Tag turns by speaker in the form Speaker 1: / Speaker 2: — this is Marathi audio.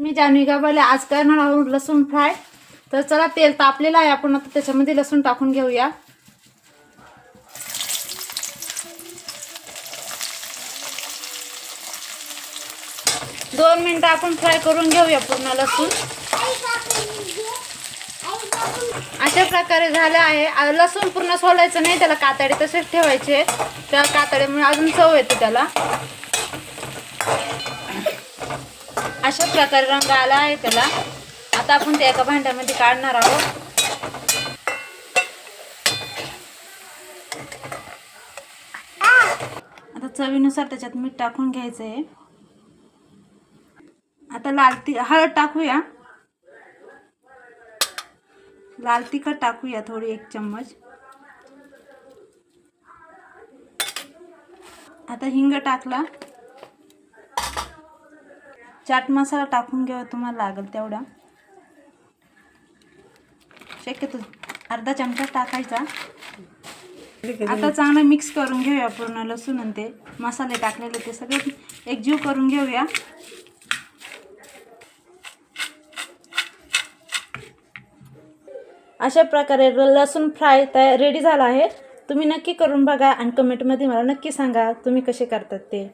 Speaker 1: मी जानवी गाबाले आज करणार आहोत लसूण फ्राय. तर चला तेल तापलेलं आहे आपण आता त्याच्यामध्ये लसूण टाकून घेऊया. दोन मिनटं आपण फ्राय करून घेऊया पूर्ण लसूण. अशा प्रकारे झालं आहे. लसूण पूर्ण सोलायचं नाही त्याला कातडे तसेच ठेवायचे. त्या कातडीमुळे अजून चव येते त्याला. अशा प्रकारे रंग आला आहे त्याला. आता आपण ते एका भांड्यामध्ये काढणार आहोत. आता चवीनुसार त्याच्यात मीठ टाकून घ्यायचं आहे आता लाल ती हळद टाकूया. लाल तिखट टाकूया थोडी एक चम्मच. आता हिंग टाकला. चाट मसाला टाकून घ्यावा तुम्हाला लागेल तेवढा. शक्यतो अर्धा चमचा टाकायचा. आता चांगलं मिक्स करून घेऊया पूर्ण लसूण आणि ते मसाले टाकलेले ते सगळे. एकजीव करून घेऊया. अशा प्रकारे लसूण फ्राय तयार रेडी झाला आहे. तुम्ही नक्की करून बघा आणि कमेंटमध्ये मला नक्की सांगा तुम्ही कसे करतात ते.